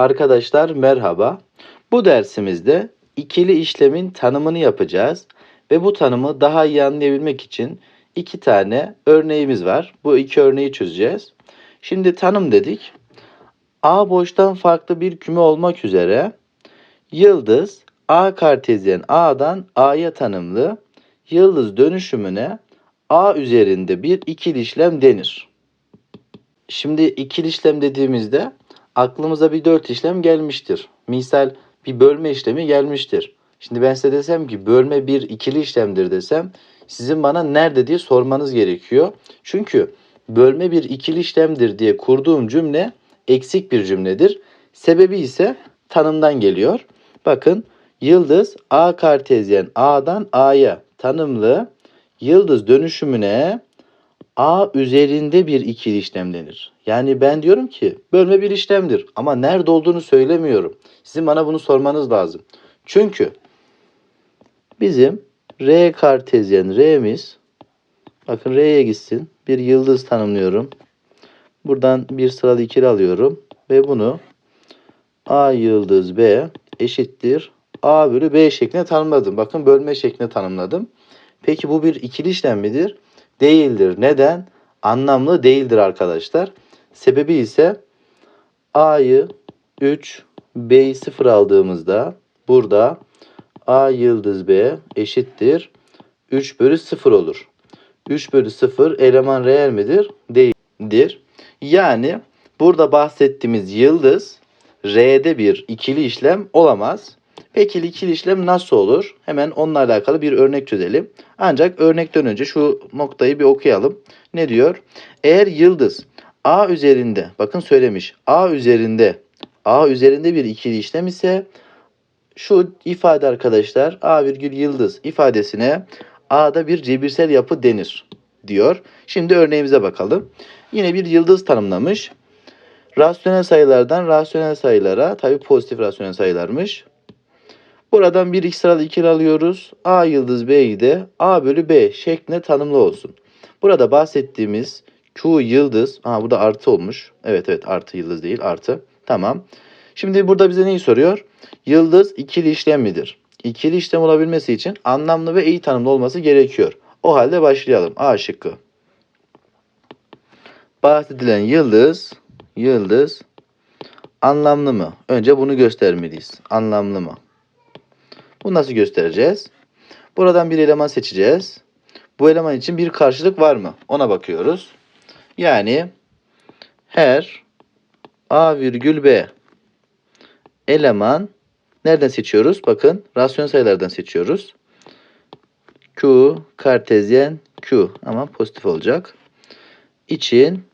Arkadaşlar merhaba. Bu dersimizde ikili işlemin tanımını yapacağız ve bu tanımı daha iyi anlayabilmek için iki tane örneğimiz var. Bu iki örneği çözeceğiz. Şimdi tanım dedik. A boştan farklı bir küme olmak üzere yıldız A kartezyen A'dan A'ya tanımlı yıldız dönüşümüne A üzerinde bir ikili işlem denir. Şimdi ikili işlem dediğimizde aklımıza bir dört işlem gelmiştir. Misal bir bölme işlemi gelmiştir. Şimdi ben size desem ki bölme bir ikili işlemdir desem sizin bana nerede diye sormanız gerekiyor. Çünkü bölme bir ikili işlemdir diye kurduğum cümle eksik bir cümledir. Sebebi ise tanımdan geliyor. Bakın yıldız A kartezyen A'dan A'ya tanımlı yıldız dönüşümüne A üzerinde bir ikili işlem denir. Yani ben diyorum ki bölme bir işlemdir ama nerede olduğunu söylemiyorum. Sizin bana bunu sormanız lazım. Çünkü bizim R kartezyen R'miz bakın R'ye gitsin. Bir yıldız tanımlıyorum. Buradan bir sıralı ikili alıyorum ve bunu A yıldız B eşittir A bölü B şeklinde tanımladım. Bakın bölme şeklinde tanımladım. Peki bu bir ikili işlem midir? Değildir. Neden? Anlamlı değildir arkadaşlar. Sebebi ise A'yı 3, B'yi 0 aldığımızda burada A yıldız B eşittir 3 bölü 0 olur. 3 bölü 0 eleman reel midir? Değildir. Yani burada bahsettiğimiz yıldız R'de bir ikili işlem olamaz. Peki ikili işlem nasıl olur? Hemen onunla alakalı bir örnek çözelim. Ancak örnekten önce şu noktayı bir okuyalım. Ne diyor? Eğer yıldız A üzerinde, bakın söylemiş, A üzerinde, A üzerinde bir ikili işlem ise şu ifade arkadaşlar A virgül yıldız ifadesine A'da bir cebirsel yapı denir diyor. Şimdi örneğimize bakalım. Yine bir yıldız tanımlamış. Rasyonel sayılardan rasyonel sayılara, tabi pozitif rasyonel sayılarmış. Buradan bir x sıralı ikili alıyoruz. A yıldız B'yi de A bölü B şeklinde tanımlı olsun. Burada bahsettiğimiz Q yıldız. Aha bu da artı olmuş. Evet evet artı yıldız değil artı. Tamam. Şimdi burada bize neyi soruyor? Yıldız ikili işlem midir? İkili işlem olabilmesi için anlamlı ve iyi tanımlı olması gerekiyor. O halde başlayalım. A şıkkı. Bahsedilen yıldız, yıldız anlamlı mı? Önce bunu göstermeliyiz. Anlamlı mı? Bunu nasıl göstereceğiz? Buradan bir eleman seçeceğiz. Bu eleman için bir karşılık var mı? Ona bakıyoruz. Yani her A virgül B eleman nereden seçiyoruz? Bakın rasyonel sayılardan seçiyoruz. Q kartezyen Q ama pozitif olacak. İçin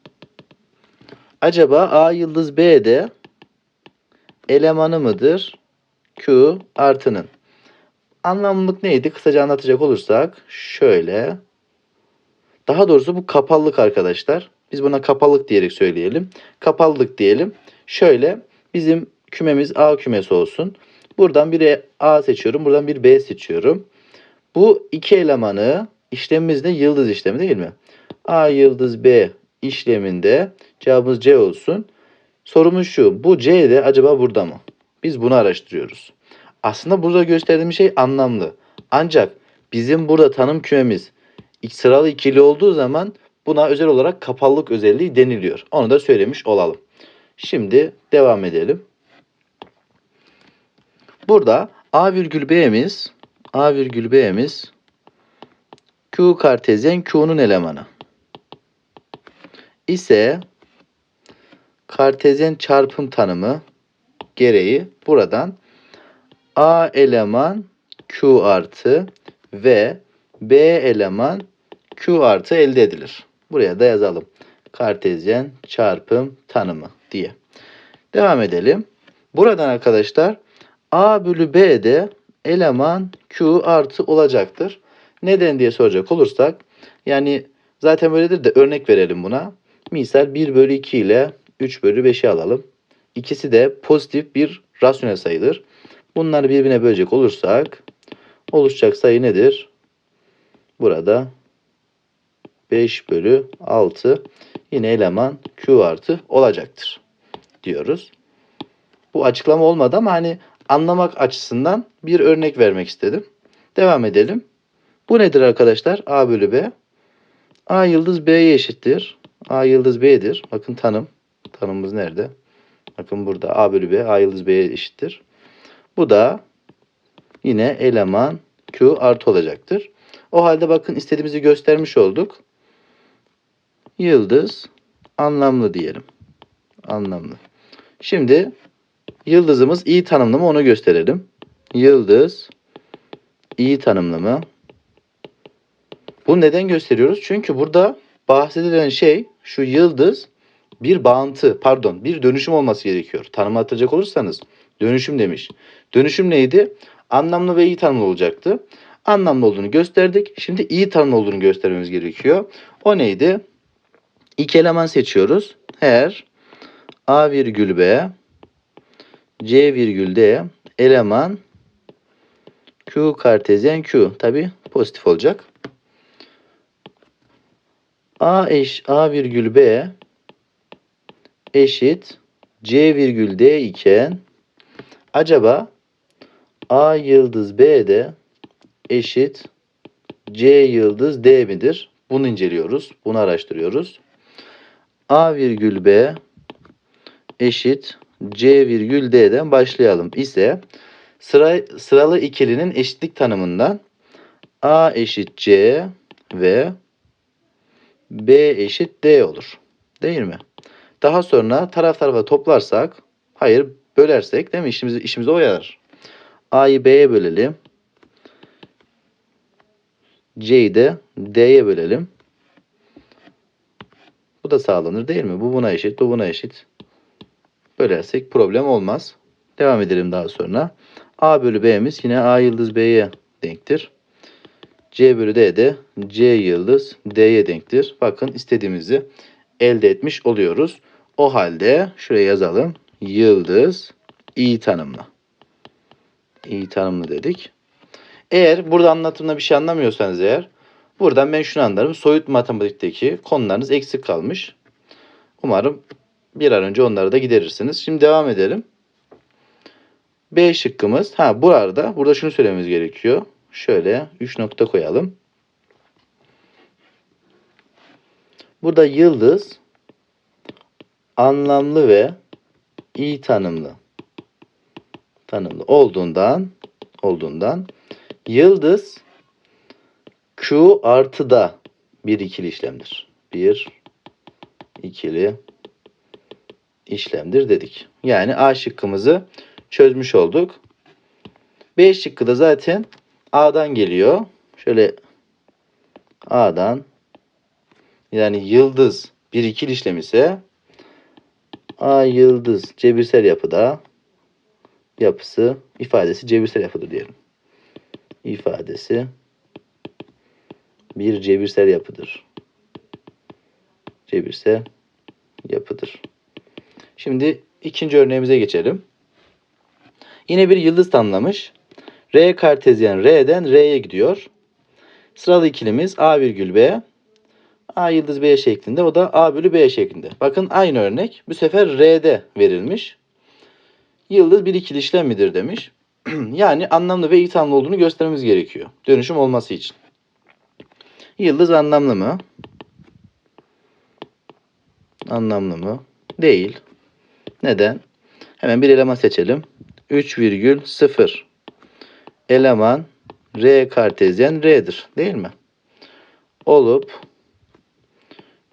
acaba A yıldız B'de elemanı mıdır? Q artının. Anlamlılık neydi? Kısaca anlatacak olursak şöyle. Daha doğrusu bu kapalılık arkadaşlar. Biz buna kapalılık diyerek söyleyelim. Kapalılık diyelim. Şöyle bizim kümemiz A kümesi olsun. Buradan bir A seçiyorum. Buradan bir B seçiyorum. Bu iki elemanı işlemimiz de yıldız işlemi değil mi? A yıldız B işleminde cevabımız C olsun. Sorumuz şu. Bu C de acaba burada mı? Biz bunu araştırıyoruz. Aslında burada gösterdiğim şey anlamlı. Ancak bizim burada tanım kümemiz sıralı ikili olduğu zaman buna özel olarak kapalılık özelliği deniliyor. Onu da söylemiş olalım. Şimdi devam edelim. Burada A virgül B'miz A virgül B'miz Q kartezyen Q'nun elemanı ise kartezyen çarpım tanımı gereği buradan A eleman Q artı ve B eleman Q artı elde edilir. Buraya da yazalım. Kartezyen çarpım tanımı diye. Devam edelim. Buradan arkadaşlar A bölü B'de eleman Q artı olacaktır. Neden diye soracak olursak yani zaten böyledir de örnek verelim buna. Misal 1 bölü 2 ile 3 bölü 5'i alalım. İkisi de pozitif bir rasyonel sayıdır. Bunları birbirine bölecek olursak oluşacak sayı nedir? Burada 5 bölü 6 yine eleman Q artı olacaktır diyoruz. Bu açıklama olmadı ama hani anlamak açısından bir örnek vermek istedim. Devam edelim. Bu nedir arkadaşlar? A bölü B. A yıldız B'ye eşittir. A yıldız B'dir. Bakın tanım. Tanımımız nerede? Bakın burada A bölü B. A yıldız B'ye eşittir. Bu da yine eleman Q artı olacaktır. O halde bakın istediğimizi göstermiş olduk. Yıldız anlamlı diyelim. Anlamlı. Şimdi yıldızımız iyi tanımlı mı onu gösterelim. Yıldız iyi tanımlı mı? Bunu neden gösteriyoruz? Çünkü burada bahsedilen şey şu yıldız bir bağıntı, pardon bir dönüşüm olması gerekiyor. Tanımı hatırlayacak olursanız dönüşüm demiş. Dönüşüm neydi? Anlamlı ve iyi tanımlı olacaktı. Anlamlı olduğunu gösterdik. Şimdi iyi tanımlı olduğunu göstermemiz gerekiyor. O neydi? İki eleman seçiyoruz. Her A virgül B C virgül D eleman Q kartezyen Q. Tabi pozitif olacak. A eş A virgül B eşit C virgül D iken acaba A yıldız B de eşit C yıldız D midir? Bunu inceliyoruz. Bunu araştırıyoruz. A virgül B eşit C virgül D'den başlayalım ise sıra, sıralı ikilinin eşitlik tanımından A eşit C ve B eşit D olur. Değil mi? Daha sonra taraf tarafa toplarsak, hayır bölersek değil mi? İşimiz, işimize o yarar. A'yı B'ye bölelim. C'yi de D'ye bölelim. Bu da sağlanır değil mi? Bu buna eşit, bu buna eşit. Bölersek problem olmaz. Devam edelim daha sonra. A bölü B'miz yine A yıldız B'ye denktir. C bölü D de C yıldız D'ye denktir. Bakın istediğimizi elde etmiş oluyoruz. O halde şuraya yazalım. Yıldız iyi tanımlı. İyi tanımlı dedik. Eğer burada anlatımda bir şey anlamıyorsanız eğer buradan ben şunu anlarım. Soyut matematikteki konularınız eksik kalmış. Umarım bir an önce onları da giderirsiniz. Şimdi devam edelim. B şıkkımız. Ha bu arada burada şunu söylememiz gerekiyor. Şöyle 3 nokta koyalım. Burada yıldız anlamlı ve iyi tanımlı tanımlı olduğundan olduğundan yıldız Q artı da bir ikili işlemdir. Bir ikili işlemdir dedik. Yani A şıkkımızı çözmüş olduk. B şıkkı da zaten A'dan geliyor. Şöyle A'dan yani yıldız bir ikili işlem ise A yıldız cebirsel yapıda yapısı ifadesi cebirsel yapıdır diyelim. İfadesi bir cebirsel yapıdır. Cebirsel yapıdır. Şimdi ikinci örneğimize geçelim. Yine bir yıldız tanımlamış. R kartezyen R'den R'ye gidiyor. Sıralı ikilimiz A virgül B. A yıldız B şeklinde. O da A bölü B şeklinde. Bakın aynı örnek. Bu sefer R'de verilmiş. Yıldız bir ikili işlem midir demiş. yani anlamlı ve iyi tanımlı olduğunu göstermemiz gerekiyor. Dönüşüm olması için. Yıldız anlamlı mı? Anlamlı mı? Değil. Neden? Hemen bir eleman seçelim. 3,0 eleman R kartezyen R'dir. Değil mi? Olup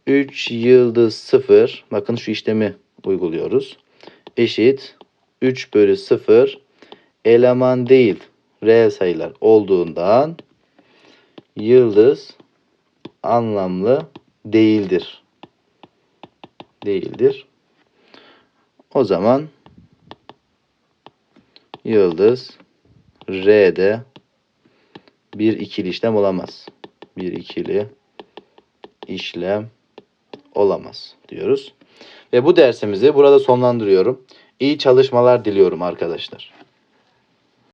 3 yıldız 0 bakın şu işlemi uyguluyoruz. Eşit 3 bölü 0 eleman değil reel sayılar olduğundan yıldız anlamlı değildir. Değildir. O zaman yıldız R'de bir ikili işlem olamaz. Bir ikili işlem olamaz diyoruz. Ve bu dersimizi burada sonlandırıyorum. İyi çalışmalar diliyorum arkadaşlar.